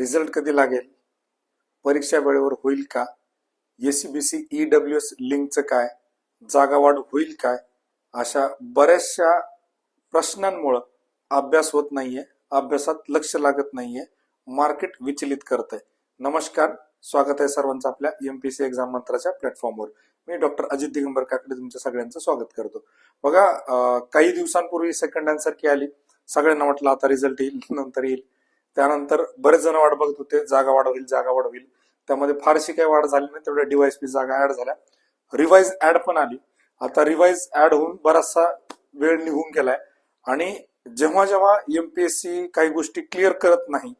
Result कधी लागेल? परीक्षा वेळेवर होईल का? एसीबीसी ई डब्ल्यू एस लिंकचं काय? जागावाढ होईल काय? अशा बऱ्याचशा प्रश्नांमुळं अभ्यास होत नाहीये अभ्यासात लक्ष लागत नाहीये मार्केट विचलित करत आहे नमस्कार स्वागत आहे सर्वांचं आपल्या एमपीसी एक्झाम मंत्राच्या प्लॅटफॉर्मवर मी डॉक्टर अजित दिगंबर काकडे तुमच्या सगळ्यांचं स्वागत करतो. बघा काही दिवसांपूर्वी सेकंड आन्सर की आली. सगळ्यांना वाटलं आता रिझल्ट येईल नंतर येईल. त्यानंतर बरेच जण वाट बघत होते जागा वाढ होईल जागा वाढ होईल त्यामध्ये फारशी काही वाढ झाली नाही तेवढ्या डिवाइस पी जागा ऍड झाल्या. रिवाइज ऍड पण आली. आता रिवाइज ऍड होऊन बराचसा वेळ निघून गेलाय. आणि जेव्हा जेव्हा एमपीएससी काही गोष्टी क्लिअर करत नाही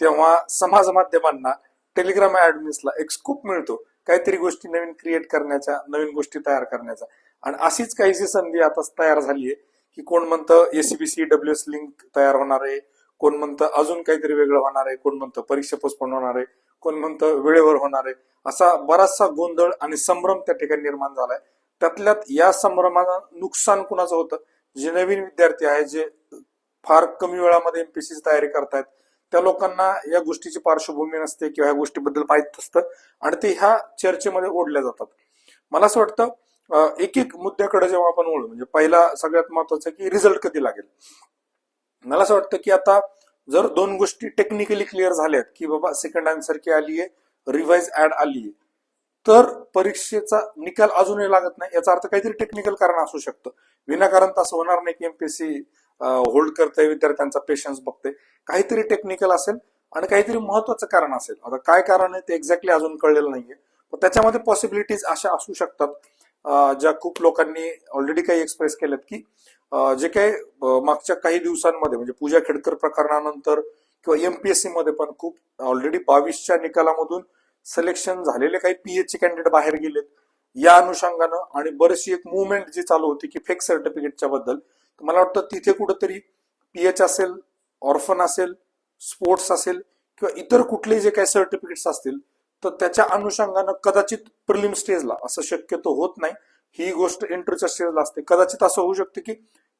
तेव्हा समाज माध्यमांना टेलिग्राम ऍडमिन्सला एक स्कूप मिळतो. काहीतरी गोष्टी नवीन क्रिएट करण्याच्या नवीन गोष्टी तयार करण्याचा आणि अशीच काहीशी संधी आता तयार झालीये की कोण म्हणतं एसीबीसी डब्ल्यू एस लिंक तयार होणार आहे. कोण म्हणतं अजून काहीतरी वेगळं होणार आहे कोण म्हणतं परीक्षा पोस्टपोन होणार आहे कोण म्हणतं वेळेवर होणार आहे असा बराचसा गोंधळ आणि संभ्रम त्या ठिकाणी निर्माण झालाय. त्यातल्यात या संभ्रमा नुकसान कुणाचं होतं? जे नवीन विद्यार्थी आहेत जे फार कमी वेळामध्ये एमपीसीची तयारी करतायत त्या लोकांना या गोष्टीची पार्श्वभूमी नसते किंवा ह्या गोष्टीबद्दल माहीत नसतं आणि ते ह्या चर्चेमध्ये ओढल्या जातात. मला असं वाटतं एक एक मुद्द्याकडे जेव्हा आपण ओळू म्हणजे पहिला सगळ्यात महत्वाचं की रिझल्ट कधी लागेल? मला असं वाटतं की आता जर दोन गोष्टी टेक्निकली क्लिअर झाल्यात की बाबा सेकंड आन्सर की आली आहे रिवाइज ऍड आली आहे तर परीक्षेचा निकाल अजूनही लागत नाही. याचा अर्थ काहीतरी टेक्निकल कारण असू शकतं. विनाकारण तसं असं होणार नाही की एमपीएससी होल्ड करते विद्यार्थ्यांचा पेशन्स बघते काहीतरी टेक्निकल असेल आणि काहीतरी महत्वाचं कारण असेल. आता काय कारण आहे ते एक्झॅक्टली अजून कळलेलं नाहीये. पण त्याच्यामध्ये पॉसिबिलिटीज अशा असू शकतात ज्या खूप लोकांनी ऑलरेडी काही एक्सप्रेस केल्यात की जे काही मागच्या काही दिवसांमध्ये म्हणजे पूजा खेडकर प्रकरणानंतर किंवा एमपीएससी मध्ये पण खूप ऑलरेडी बावीसच्या निकालामधून सिलेक्शन झालेले काही पीएचचे कॅन्डिडेट बाहेर गेलेत. या अनुषंगानं आणि बरीचशी एक मुवमेंट जी चालू होती की फेक सर्टिफिकेटच्या बद्दल तर मला वाटतं तिथे कुठंतरी पीएच असेल ऑर्फन असेल स्पोर्ट्स असेल किंवा इतर कुठले जे काही सर्टिफिकेट्स असतील तर त्याच्या अनुषंगानं कदाचित प्रिलिम स्टेजला असं शक्यतो होत नाही. ही गोष्ट इंटरच्या स्टेजला असते. कदाचित असं होऊ शकते की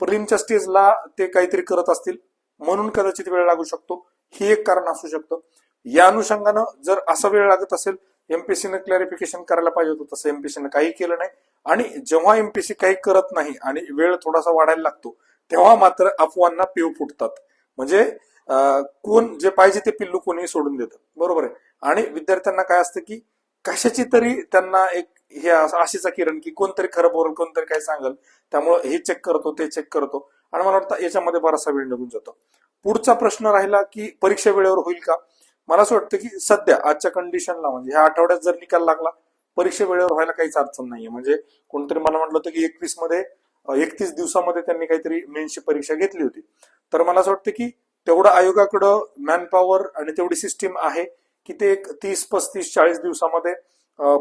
प्रिलिमच्या स्टेजला ते काहीतरी करत असतील म्हणून कदाचित वेळ लागू शकतो. ही एक कारण असू शकतं. या अनुषंगानं जर असा वेळ लागत असेल एमपीसीनं क्लॅरिफिकेशन करायला पाहिजे होतं तसं एमपीसीनं काही केलं नाही. आणि जेव्हा एमपीसी काही करत नाही आणि वेळ थोडासा वाढायला लागतो तेव्हा मात्र अफवांना पिऊ फुटतात. म्हणजे कोण जे पाहिजे ते पिल्लू कोणीही सोडून देतं. बरोबर आहे. आणि विद्यार्थ्यांना काय असतं की कशाची तरी त्यांना एक हे असं- आशेचा किरण की कोणतरी खरं बोल कोणतरी काय सांगल. त्यामुळे हे चेक करतो ते चेक करतो. आणि मला वाटतं याच्यामध्ये बराचसा वेळ निघून जातो. पुढचा प्रश्न राहिला की परीक्षा वेळेवर होईल का? मला असं वाटतं की सध्या आजच्या कंडिशनला म्हणजे ह्या आठवड्यात जर निकाल लागला परीक्षा वेळेवर व्हायला काहीच अडचण नाहीये. म्हणजे कोणतरी मला म्हटलं होतं की एकवीसमध्ये एकतीस दिवसामध्ये त्यांनी काहीतरी मेन्सची परीक्षा घेतली होती. तर मला असं वाटतं की तेवढं आयोगाकडं मॅनपॉवर आणि तेवढी सिस्टीम आहे. की ते एक तीस पस्तीस चाळीस दिवसामध्ये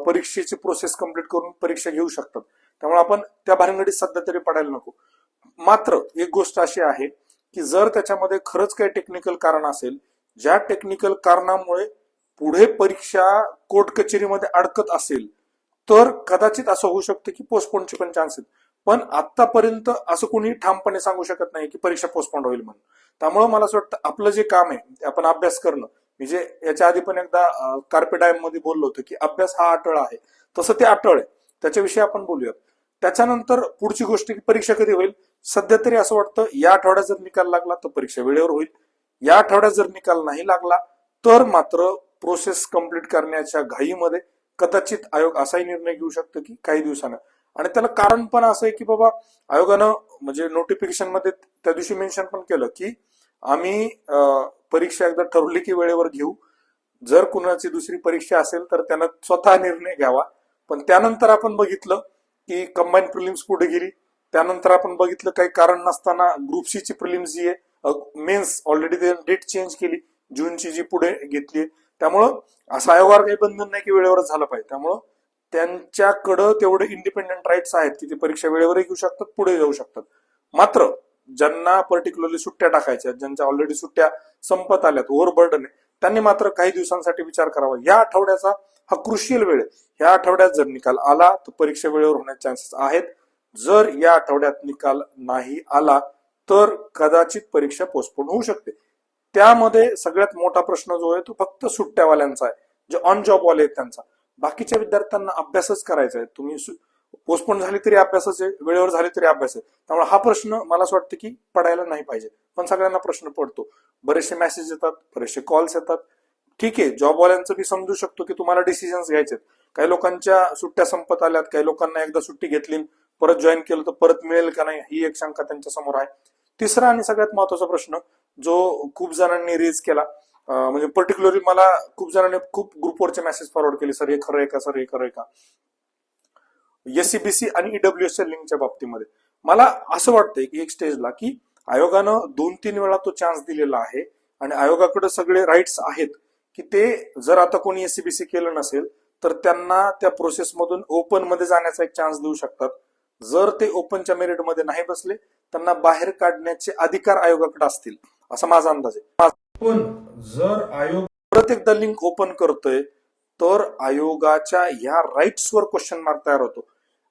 परीक्षेची प्रोसेस कंप्लीट करून परीक्षा घेऊ शकतात. त्यामुळे आपण त्या भानगडीत सध्या तरी पडायला नको. मात्र एक गोष्ट अशी आहे की जर त्याच्यामध्ये खरंच काही टेक्निकल कारण असेल ज्या टेक्निकल कारणामुळे पुढे परीक्षा कोर्ट कचेरीमध्ये अडकत असेल तर कदाचित असं होऊ शकतं की पोस्टपोनचे पण चान्स आहेत. पण आतापर्यंत असं कोणी ठामपणे सांगू शकत नाही की परीक्षा पोस्टपोन होईल म्हणून. त्यामुळे मला असं वाटतं आपलं जे काम आहे ते आपण अभ्यास करणं मी जे याच्या आधी पण एकदा कार्पेडायममध्ये बोललो होतो की अभ्यास हा अटळ आहे. तसं ते अटळ आहे. त्याच्याविषयी आपण बोलूयात. त्याच्यानंतर पुढची गोष्ट की परीक्षा कधी होईल? सध्या तरी असं वाटतं या आठवड्यात जर निकाल लागला तर परीक्षा वेळेवर होईल. या आठवड्यात जर निकाल नाही लागला तर मात्र प्रोसेस कंप्लीट करण्याच्या घाईमध्ये कदाचित आयोग असाही निर्णय घेऊ शकतो की काही दिवसानं. आणि त्याला कारण पण असं आहे की बाबा आयोगानं म्हणजे नोटिफिकेशनमध्ये त्या दिवशी मेन्शन पण केलं की आम्ही परीक्षा एकदा ठरवली की वेळेवर घेऊ. जर कुणाची दुसरी परीक्षा असेल तर त्यांना स्वतः निर्णय घ्यावा. पण त्यानंतर आपण बघितलं की कंबाईन प्रिलिम्स पुढे गेली? त्यानंतर आपण बघितलं काही कारण नसताना ग्रुप सी ची प्रिलिम्स जी आहे मेन्स ऑलरेडी ते डेट चेंज केली. जूनची जी पुढे घेतली त्यामुळं असं आयोगावर काही बंधन नाही की वेळेवर झालं पाहिजे. त्यामुळं त्यांच्याकडं तेवढे इंडिपेंडंट राईट्स आहेत की ते परीक्षा वेळेवरही घेऊ शकतात पुढे जाऊ शकतात. मात्र ज्यांना पर्टिक्युलरली सुट्ट्या टाकायच्या ज्यांच्या ऑलरेडी सुट्ट्या संपत आल्यात ओव्हरबर्डन आहे त्यांनी मात्र काही दिवसांसाठी विचार करावा. या आठवड्याचा हा क्रुशियल वेळ या ह्या आठवड्यात जर निकाल आला तर परीक्षा वेळेवर होण्याचे चान्सेस आहेत. जर या आठवड्यात निकाल नाही आला तर कदाचित परीक्षा पोस्टपोन होऊ शकते. त्यामध्ये सगळ्यात मोठा प्रश्न जो आहे तो फक्त सुट्ट्यावाल्यांचा आहे जे ऑन जॉब वाले आहेत त्यांचा. बाकीच्या विद्यार्थ्यांना अभ्यासच करायचा आहे. तुम्ही पोस्टपोन झाली तरी अभ्यासाचे वेळेवर झाले तरी अभ्यास आहे त्यामुळे हा प्रश्न मला असं वाटतं की पडायला नाही पाहिजे. पण सगळ्यांना प्रश्न पडतो. बरेचसे मेसेज येतात बरेचसे कॉल्स येतात. ठीक आहे जॉबवाल्यांचं मी समजू शकतो की तुम्हाला डिसिजन्स घ्यायचे काही लोकांच्या सुट्ट्या संपत आल्यात काही लोकांना एकदा सुट्टी घेतली परत जॉईन केलं तर परत मिळेल का नाही ही एक शंका त्यांच्यासमोर आहे. तिसरा आणि सगळ्यात महत्त्वाचा प्रश्न जो खूप जणांनी रेज केला म्हणजे पर्टिक्युलरली मला खूप जणांनी खूप ग्रुपवरचे मेसेज फॉरवर्ड केले सर हे खरं आहे का? सर हे खरं आहे का? एससीबीसी आणि ईडब्ल्यूएसच्या लिंकच्या बाबतीमध्ये. मला असं वाटतंय की एक स्टेजला की आयोगानं दोन तीन वेळा तो चान्स दिलेला आहे आणि आयोगाकडे सगळे राईट्स आहेत की ते जर आता कोणी एससीबीसी केलं नसेल तर त्यांना त्या प्रोसेसमधून ओपनमध्ये जाण्याचा एक चान्स देऊ शकतात. जर ते ओपनच्या मेरिटमध्ये नाही बसले त्यांना बाहेर काढण्याचे अधिकार आयोगाकडे असतील असा माझा अंदाज आहे. पण जर आयोग परत एकदा लिंक ओपन करतोय तर आयोगाच्या ह्या राईट्सवर क्वेश्चन मार्क तयार होतो.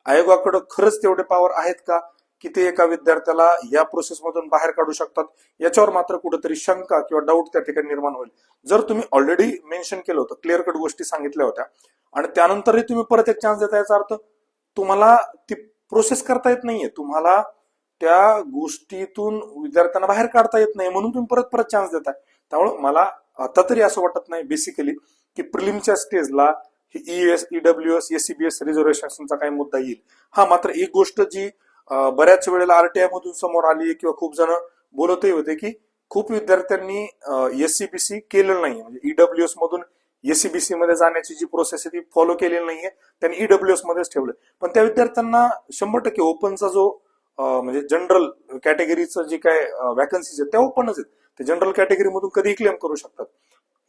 आयोगाकडे खरंच तेवढे पॉवर आहेत का? की ते एका विद्यार्थ्याला या प्रोसेसमधून बाहेर काढू शकतात? याच्यावर मात्र कुठेतरी शंका किंवा डाऊट त्या ठिकाणी निर्माण होईल. जर तुम्ही ऑलरेडी मेन्शन केलं होतं क्लिअर कट गोष्टी सांगितल्या होत्या आणि त्यानंतरही तुम्ही परत एक चान्स देता याचा अर्थ तुम्हाला ती प्रोसेस करता येत नाहीये. तुम्हाला त्या गोष्टीतून विद्यार्थ्यांना बाहेर काढता येत नाही म्हणून तुम्ही परत परत चान्स देताय. त्यामुळे मला आता तरी असं वाटत नाही बेसिकली की प्रिलिमच्या स्टेजला ईएस ईडब्ल्यूएस एसीबीएस रिझर्वेशनचा काही मुद्दा येईल. हा मात्र एक गोष्ट जी बऱ्याच वेळेला आरटीआय मधून समोर आली किंवा खूप जण बोलतही होते की खूप विद्यार्थ्यांनी एससीबीसी केलेलं नाही म्हणजे ईडब्ल्यूएस मधून एसीबीसी मध्ये जाण्याची जी प्रोसेस आहे ती फॉलो केलेली नाहीये. त्यांनी ईडब्ल्यूएस मध्येच ठेवलं पण त्या विद्यार्थ्यांना शंभर टक्के ओपनचा जो म्हणजे जनरल कॅटेगरीचं जे काय वॅकन्सीज आहेत त्या ओपनच आहेत. ते जनरल कॅटेगरी मधून कधीही क्लेम करू शकतात?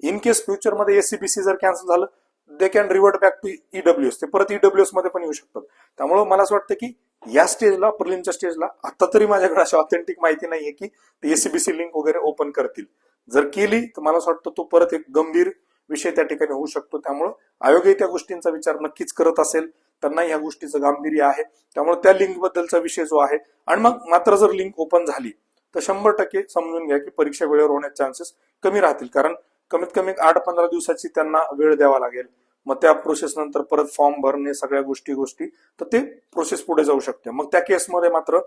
इन केस फ्युचरमध्ये एससीबीसी जर कॅन्सल झालं they can revert back to EWS ते परत ईडब्ल्यूएसमध्ये पण येऊ शकतात. त्यामुळे मला असं वाटतं की या स्टेजला प्रिलिमच्या स्टेजला आता तरी माझ्याकडे अशी ऑथेंटिक माहिती नाहीये की ते एसीबीसी लिंक वगैरे ओपन करतील. जर केली तर मला असं वाटतं तो परत एक गंभीर विषय त्या ठिकाणी होऊ शकतो. त्यामुळे आयोगही त्या गोष्टींचा विचार नक्कीच करत असेल. त्यांना ह्या गोष्टीचं गांभीर्य आहे. त्यामुळे त्या लिंक बद्दलचा विषय जो आहे आणि मग मात्र जर लिंक ओपन झाली तर शंभर टक्के समजून घ्या की परीक्षा वेळेवर होण्याचे चान्सेस कमी राहतील. कारण कमीत कमी आठ पंधरा दिवसाची त्यांना वेळ द्यावा लागेल. मग त्या प्रोसेस नंतर परत फॉर्म भरणे सगळ्या गोष्टी गोष्टी तर ते प्रोसेस पुढे जाऊ शकते. मग त्या केसमध्ये मात्र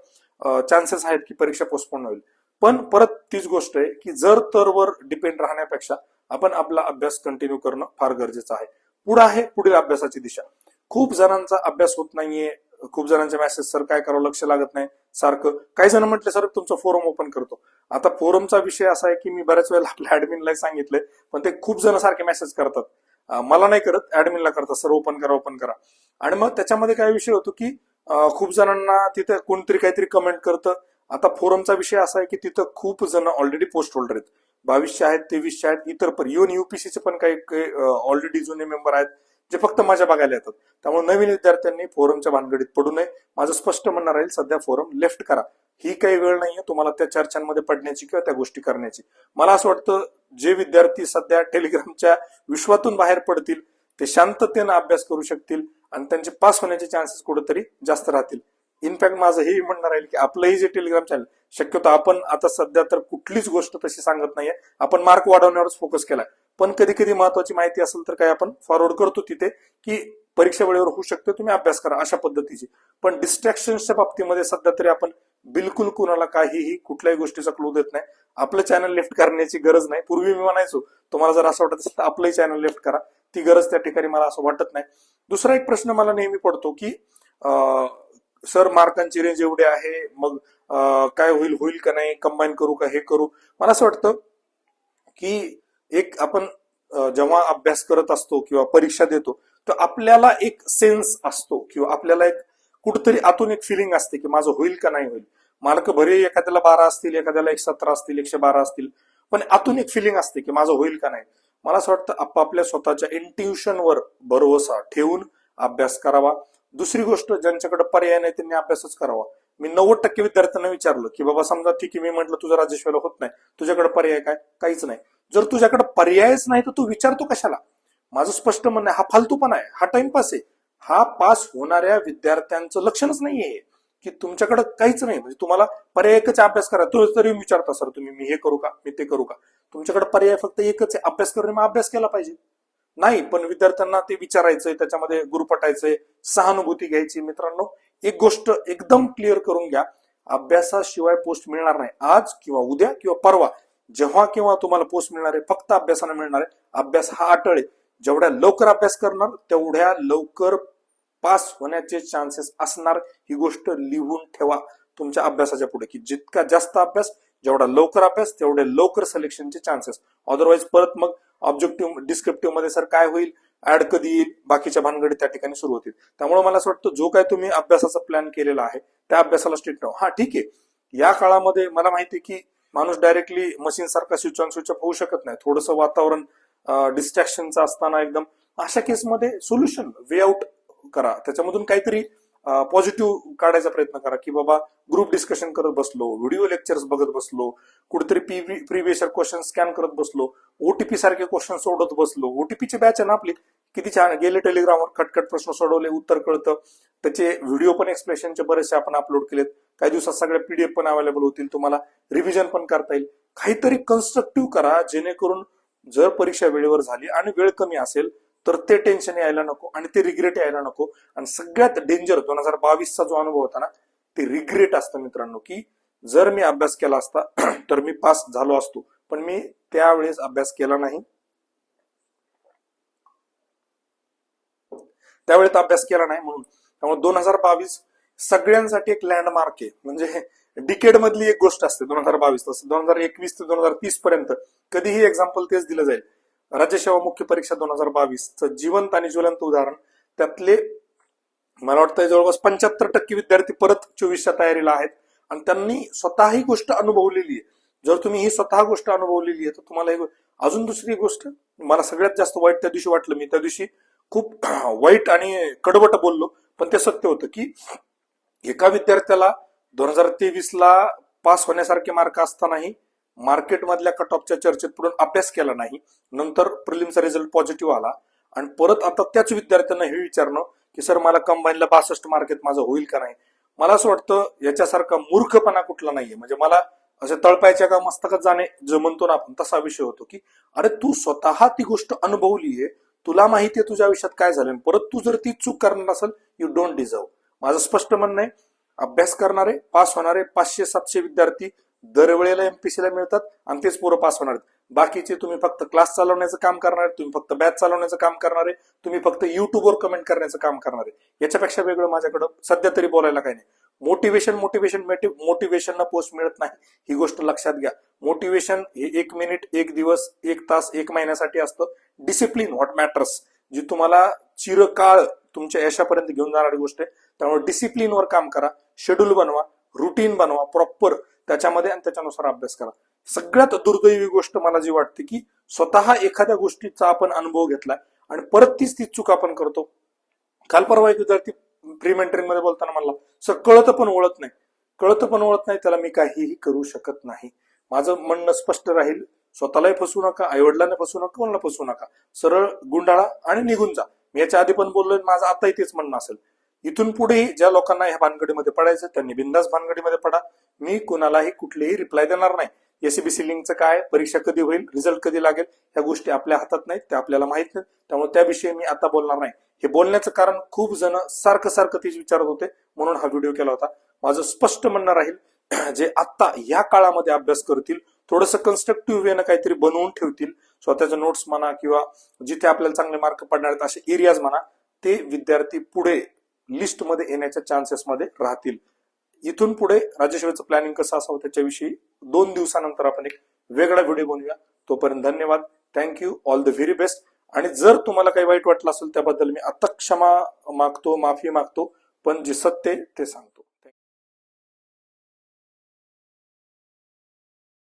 चान्सेस आहेत की परीक्षा पोस्टपोन होईल. पण परत तीच गोष्ट आहे की जर तरवर डिपेंड राहण्यापेक्षा आपण आपला अभ्यास कंटिन्यू करणं फार गरजेचं आहे. पुढे आहे पुढील अभ्यासाची दिशा. खूप जणांचा अभ्यास होत नाहीये. खूप जणांचे मेसेज सर काय करावं? लक्ष लागत नाही. सारखं. काही जण म्हटले सर तुमचं फोरम ओपन करतो. आता फोरमचा विषय असा आहे की मी बऱ्याच वेळेला आपल्या ऍडमिनला सांगितलंय पण ते खूप जण सारखे मेसेज करतात. मला नाही करत ऍडमिनला करतात. सर ओपन करा ओपन करा. आणि मग त्याच्यामध्ये काय विषय होतो की खूप जणांना तिथे कोणतरी काहीतरी कमेंट करतं. आता फोरमचा विषय असा आहे की तिथं खूप जण ऑलरेडी पोस्ट होल्डर आहेत. बावीसशे आहेत तेवीसशे आहेत इतर पण. इव्हन युपीसीचे पण काही ऑलरेडी जुने मेंबर आहेत. जे फक्त माझ्या बघायला येतात. त्यामुळे नवीन विद्यार्थ्यांनी फोरमच्या भानगडीत पडू नये. माझं स्पष्ट म्हणणं राहील सध्या फोरम लेफ्ट करा. ही काही वेळ नाहीये तुम्हाला त्या चर्चांमध्ये पडण्याची किंवा त्या गोष्टी करण्याची. मला असं वाटतं जे विद्यार्थी सध्या टेलिग्रामच्या विश्वातून बाहेर पडतील ते शांततेनं अभ्यास करू शकतील आणि त्यांचे पास होण्याचे चान्सेस कुठेतरी जास्त राहतील. इनफॅक्ट माझं हेही म्हणणं राहील की आपलंही जे टेलिग्राम चॅनल शक्यतो आपण आता सध्या तर कुठलीच गोष्ट तशी सांगत नाहीये. आपण मार्क वाढवण्यावरच फोकस केलाय. पण कधी कधी महत्वाची माहिती असेल तर काय आपण फॉरवर्ड करतो तिथे की परीक्षा वेळेवर होऊ शकते तुम्ही अभ्यास करा अशा पद्धतीची. पण डिस्ट्रॅक्शनच्या बाबतीमध्ये सध्या तरी आपण बिलकुल कुणाला काहीही कुठल्याही गोष्टीचा क्लू देत नाही. आपलं चॅनल लेफ्ट करण्याची गरज नाही. पूर्वी मी म्हणायचो तुम्हाला जर असं वाटत असेल तर आपलंही चॅनल लेफ्ट करा. ती गरज त्या ठिकाणी मला असं वाटत नाही. दुसरा एक प्रश्न मला नेहमी पडतो की सर मार्कांची रेंज एवढी आहे मग काय होईल होईल का नाही कंबाईन करू का हे करू. मला असं वाटतं की एक आपण जेव्हा अभ्यास करत असतो किंवा परीक्षा देतो तर आपल्याला एक सेन्स असतो किंवा आपल्याला एक कुठतरी आतून एक फिलिंग असते की माझं होईल का नाही होईल. मार्क भरे एखाद्याला बारा असतील एखाद्याला एक सतरा असतील एकशे बारा असतील पण आतून एक फिलिंग असते की माझं होईल का नाही. मला असं वाटतं आपापल्या स्वतःच्या इंट्युशनवर भरोसा ठेवून अभ्यास करावा. दुसरी गोष्ट ज्यांच्याकडे पर्याय नाही त्यांनी अभ्यासच करावा. मी नव्वद टक्के विद्यार्थ्यांना विचारलं की बाबा समजा ठीक आहे मी म्हटलं तुझं राजेश्वरला होत नाही. तुझ्याकडे पर्याय काय? काहीच नाही. जर तुझ्याकडे पर्यायच नाही तर तू विचारतो कशाला? माझं स्पष्ट म्हणणं आहे हा फालतूपणा आहे हा टाइमपास आहे. हा पास होणाऱ्या विद्यार्थ्यांचं लक्षणच नाहीये की तुमच्याकडे काहीच नाही. म्हणजे तुम्हाला पर्याय एकच अभ्यास करा. तो तरी विचारता सर तुम्ही मी हे करू का? मी ते करू का? तुमच्याकडे पर्याय फक्त एकच आहे अभ्यास करणे मग अभ्यास केला पाहिजे. नाही पण विद्यार्थ्यांना ते विचारायचंय त्याच्यामध्ये गुरुपटायचंय सहानुभूती घ्यायची. मित्रांनो एक गोष्ट एकदम क्लिअर करून घ्या. अभ्यासाशिवाय पोस्ट मिळणार नाही. आज किंवा उद्या किंवा परवा. जेव्हा किंवा तुम्हाला पोस्ट मिळणार आहे फक्त अभ्यासाने मिळणार आहे. अभ्यास हा अटळ आहे. जेवढ्या लवकर अभ्यास करणार तेवढ्या लवकर पास होण्याचे चान्सेस असणार. ही गोष्ट लिहून ठेवा तुमच्या अभ्यासाच्या पुढे की जितका जास्त अभ्यास जेवढा लवकर अभ्यास तेवढे लवकर सिलेक्शनचे चान्सेस अदरवाईज परत मग ऑब्जेक्टिव्ह डिस्क्रिप्टिव्हमध्ये सर काय होईल? ऍड कधी येईल? बाकीच्या भानगडी त्या ठिकाणी सुरू होतील. त्यामुळे मला असं वाटतं जो काय तुम्ही अभ्यासाचा प्लॅन केलेला आहे त्या अभ्यासाला स्ट्रिक्ट ठेवा. हा ठीक आहे. या काळामध्ये मला माहिती आहे की माणूस डायरेक्टली मशीन सारखा स्विच ऑन स्विच ऑफ होऊ शकत नाही. थोडंसं वातावरण डिस्ट्रॅक्शनचं असताना एकदम. अशा केसमध्ये सोल्युशन वे आउट करा. त्याच्यामधून काहीतरी पॉझिटिव्ह काढायचा प्रयत्न करा की बाबा ग्रुप डिस्कशन करत बसलो व्हिडिओ लेक्चर्स बघत बसलो कुठेतरी प्रिव्हियस क्वेश्चन स्कॅन करत बसलो ओटीपी सारखे क्वेश्चन सोडत बसलो. ओटीपीची बॅच आहे ना आपली? किती छान गेले टेलिग्रामवर खटखट प्रश्न सोडवले उत्तर कळतं. त्याचे व्हिडिओ पण एक्सप्लेनेशनचे बरेचसे आपण अपलोड केलेत. काही दिवसात सगळे पीडीएफ पण अवेलेबल होतील तुम्हाला रिव्हिजन पण करता येईल. काहीतरी कन्स्ट्रक्टिव्ह करा जेणेकरून जर परीक्षा वेळेवर झाली आणि वेळ कमी असेल तर ते टेन्शन यायला नको आणि ते रिग्रेट यायला नको. आणि सगळ्यात डेंजर दोन हजार बावीसचा जो अनुभव होता ना ते रिग्रेट असतं मित्रांनो की जर मी अभ्यास केला असता तर मी पास झालो असतो. पण मी त्यावेळेस अभ्यास केला नाही. त्यावेळेस अभ्यास केला नाही म्हणून. त्यामुळे दोन हजार बावीस सगळ्यांसाठी एक लँडमार्क आहे. म्हणजे डिकेड मधली एक गोष्ट असते दोन हजार बावीस. तसं दोन हजार एकवीस ते दोन हजार तीस पर्यंत कधीही एक्झाम्पल तेच दिलं जाईल. राज्यसेवा मुख्य परीक्षा दोन हजार बावीसचं जिवंत आणि ज्वलंत उदाहरण. त्यातले मला वाटतं जवळपास पंच्याहत्तर टक्के विद्यार्थी परत चोवीसच्या तयारीला आहेत. आणि त्यांनी स्वतः ही गोष्ट अनुभवलेली आहे. जर तुम्ही ही स्वतः गोष्ट अनुभवलेली आहे तर तुम्हाला एक अजून दुसरी गोष्ट मला सगळ्यात जास्त वाईट त्या दिवशी वाटलं. मी त्या दिवशी खूप वाईट आणि कडवट बोललो. पण ते सत्य होतं की एका विद्यार्थ्याला दोन हजार तेवीस ला पास होण्यासारखे मार्क असतानाही मार्केटमधल्या कट ऑफच्या चर्चेत पुढे अभ्यास केला नाही. नंतर प्रिलिमचा रिझल्ट पॉझिटिव्ह आला. आणि परत आता त्याच विद्यार्थ्यांना हे विचारणं की सर मला कंबाईनला बासष्ट मार्केट माझं होईल का नाही? मला असं वाटतं याच्यासारखा मूर्खपणा कुठला नाहीये. म्हणजे मला असे तळपायच्या का मस्तकात जाणे जे म्हणतो ना आपण तसा विषय होतो की अरे तू स्वतः ती गोष्ट अनुभवलीये तुला माहिती आहे तुझ्या आयुष्यात काय झालं? परत तू जर ती चूक करणार असेल यू डोंट डिझर्व माझं स्पष्ट म्हणणं आहे अभ्यास करणारे पास होणारे पाचशे सातशे विद्यार्थी दरवेळेला एमपीसीला मिळतात आणि तेच पोरं पास होणार आहेत. बाकीचे तुम्ही फक्त क्लास चालवण्याचं काम करणार तुम्ही फक्त बॅच चालवण्याचं काम करणार आहे तुम्ही फक्त युट्यूबवर कमेंट करण्याचं काम करणार आहे याच्यापेक्षा वेगळं माझ्याकडं सध्या तरी बोलायला काही नाही. मोटिवेशन मोटिवेशन मोटिवेशन पोस्ट मिळत नाही. ही गोष्ट लक्षात घ्या. मोटिवेशन हे एक मिनिट एक दिवस एक तास एक महिन्यासाठी असतं. डिसिप्लिन व्हॉट मॅटर्स जी तुम्हाला चिरकाळ तुमच्या यशापर्यंत घेऊन जाणारी गोष्ट आहे त्यामुळे डिसिप्लिनवर काम करा शेड्यूल बनवा रुटीन बनवा प्रॉपर त्याच्यामध्ये आणि त्याच्यानुसार अभ्यास करा. सगळ्यात दुर्दैवी गोष्ट मला जी वाटते की स्वतः एखाद्या गोष्टीचा आपण अनुभव घेतला आणि परत तीच ती चूक आपण करतो. काल परवा एक विद्यार्थी प्री मध्ये बोलताना म्हणला सर कळत पण ओळख नाही. कळत पण ओळख नाही त्याला मी काहीही करू शकत नाही. माझं म्हणणं स्पष्ट राहील स्वतःलाही फसू नका आईवडिलांना फसू नका कोणाला फसू नका. सरळ गुंडाळा आणि निघून जा. मी याच्या आधी पण बोललोय माझं आताही तेच म्हणणं असेल. इथून पुढेही ज्या लोकांना ह्या भानगडीमध्ये पडायचं त्यांनी बिंदास भानगडीमध्ये पडा. मी कुणालाही कुठलेही रिप्लाय देणार नाही. एसीबीसी लिंकचं काय परीक्षा कधी होईल रिझल्ट कधी लागेल ह्या गोष्टी आपल्या हातात नाहीत त्या आपल्याला माहीत नाहीत. त्यामुळे त्याविषयी मी आता बोलणार नाही. हे बोलण्याचं कारण खूप जण सारखं सारखं तेच विचारत होते म्हणून हा व्हिडिओ केला होता. माझं स्पष्ट म्हणणं राहील जे आत्ता या काळामध्ये अभ्यास करतील थोडंसं कन्स्ट्रक्टिव्ह वेनं काहीतरी बनवून ठेवतील. स्वतःच्या नोट्स म्हणा किंवा जिथे आपल्याला चांगले मार्क पडणार आहेत असे एरियाज म्हणा ते विद्यार्थी पुढे लिस्टमध्ये येण्याच्या चान्सेस मध्ये राहतील. इथून पुढे राज्यसेवेचं प्लॅनिंग कसं असावं त्याच्याविषयी दोन दिवसानंतर आपण एक वेगळा व्हिडिओ बनवूया. तोपर्यंत धन्यवाद. Thank you all the very best आणि जर तुम्हाला काही वाईट वाटलं असेल त्याबद्दल मी आता क्षमा मागतो माफी मागतो पण जे सत्य ते सांगतो.